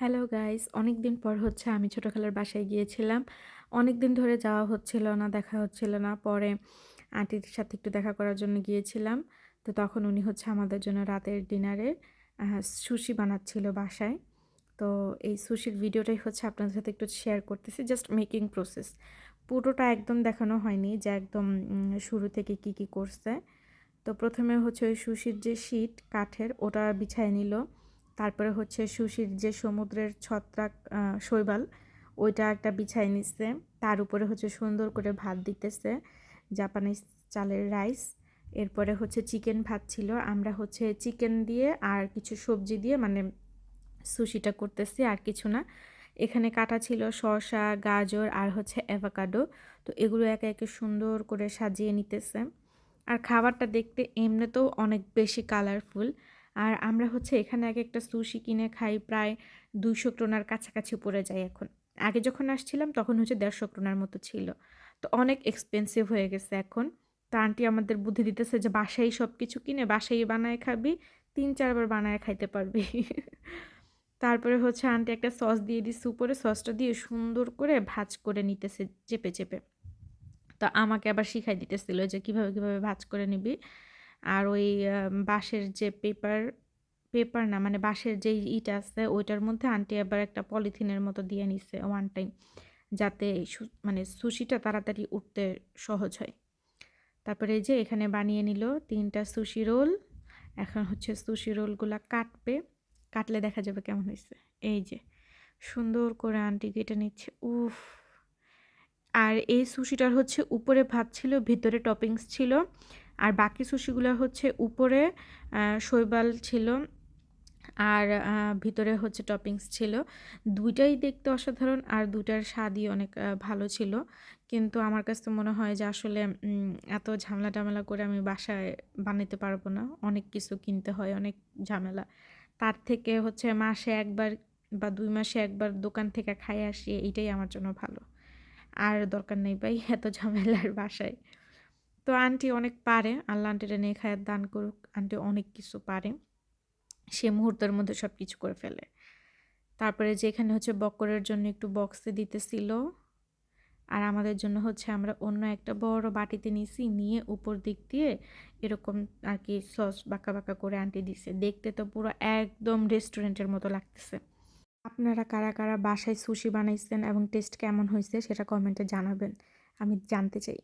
Hello guys অনেক দিন পর হচ্ছে আমি ছোটো খালার বাসায় গিয়েছিলাম। অনেক দিন ধরে যাওয়া হচ্ছিল না, দেখা হচ্ছিল না। পরে আন্টির সাথে একটু দেখা করার জন্য গিয়েছিলাম। তো তখন উনি হচ্ছে আমাদের জন্য রাতের ডিনারে সুশি বানাচ্ছিল বাসায়। তো এই সুশির ভিডিওটাই হচ্ছে আপনাদের সাথে একটু শেয়ার করতেছি জাস্ট মেকিং প্রসেস পুরোটা একদম দেখানো হয়নি যে একদম শুরু থেকে কি কি করছে। তো প্রথমে হচ্ছে ওই সুশির যে শীট কাঠের, ওটা বিছায় নিল। তারপরে হচ্ছে সুশির যে সমুদ্রের ছত্রাক শৈবাল, ওইটা একটা বিছায় নিচ্ছে তার উপরে হচ্ছে সুন্দর করে ভাত দিতেছে, জাপানিজ চালের রাইস। এরপরে হচ্ছে চিকেন ভাত ছিল। আমরা হচ্ছে চিকেন দিয়ে আর কিছু সবজি দিয়ে মানে সুশিটা করতেছি, আর কিছু না। এখানে কাটা ছিল শসা, গাজর আর হচ্ছে অ্যাভোকাডো। তো এগুলো একে একে সুন্দর করে সাজিয়ে নিতেছে। আর খাবারটা দেখতে এমনিতেও অনেক বেশি কালারফুল আর আমরা হচ্ছে এখানে আগে একটা সুশি কিনে খাই প্রায় দুইশো ক্রোনার কাছাকাছি পড়ে যায় এখন। আগে যখন আসছিলাম তখন হচ্ছে দেড়শো ক্রোনার মতো ছিল। তো অনেক এক্সপেন্সিভ হয়ে গেছে এখন। তো আন্টি আমাদের বুদ্ধি দিতেছে যে বাসায় সব কিছু কিনে বাসায় বানায় খাবি, তিন চারবার বানায় খাইতে পারবি। তারপরে হচ্ছে আন্টি একটা সস দিয়ে দিচ্ছে উপরে। সসটা দিয়ে সুন্দর করে ভাজ করে নিতেছে চেপে চেপে। তো আমাকে আবার শিখাই দিতেছিল যে কীভাবে কীভাবে ভাজ করে নিবি। আর ওই বাঁশের যে পেপার পেপার না মানে বাঁশের যে ইটা আছে, ওইটার মধ্যে আন্টি আবার একটা পলিথিনের মতো দিয়ে নিছে ওয়ান টাইম যাতে মানে সুশিটা তাড়াতাড়ি উঠতে সহজ হয়। তারপরে যে এখানে বানিয়ে নিল তিনটা সুশি রোল, এখন হচ্ছে সুশি রোলগুলা কাটবে, কাটলে দেখা যাবে কেমন হয়েছে এই যে, সুন্দর করে আন্টি কেটে নিচ্ছে, উফ! আর এই সুশিটার হচ্ছে উপরে ভাত ছিল, ভিতরে টপিংস ছিল আর বাকি সুশিগুলো হচ্ছে উপরে শৈবাল ছিল আর ভিতরে হচ্ছে টপিংস ছিল। দুইটাই দেখতে অসাধারণ আর দুটার স্বাদই অনেক ভালো ছিল। কিন্তু আমার কাছে তো মনে হয় যে আসলে এত ঝামেলা টামেলা করে আমি বাসায় বানাতে পারব না। অনেক কিছু কিনতে হয়, অনেক ঝামেলা। তার থেকে হচ্ছে মাসে একবার বা দুই মাসে একবার দোকান থেকে খাই আসি, এইটাই আমার জন্য ভালো। আর দরকার নেই ভাই, এত ঝামেলার বাসায়। তো আন্টি অনেক পারে, আল্লাহ আন্টিটা নিয়ে খায়ের দান করুক, আন্টি অনেক কিছু পারে। সে মুহূর্তের মধ্যে সব কিছু করে ফেলে। তারপরে যেখানে হচ্ছে বকরের জন্য একটু বক্সে দিতেছিল, আর আমাদের জন্য হচ্ছে আমরা অন্য একটা বড় বাটিতে নিয়েছি নিয়ে উপর দিক দিয়ে এরকম আর কি সস বাঁকা বাঁকা করে আন্টি দিছে। দেখতে তো পুরো একদম রেস্টুরেন্টের মতো লাগতেছে। আপনারা কারা কারা বাসায় সুশি বানাইছেন এবং টেস্ট কেমন হয়েছে সেটা কমেন্টে জানাবেন। আমি জানতে চাই।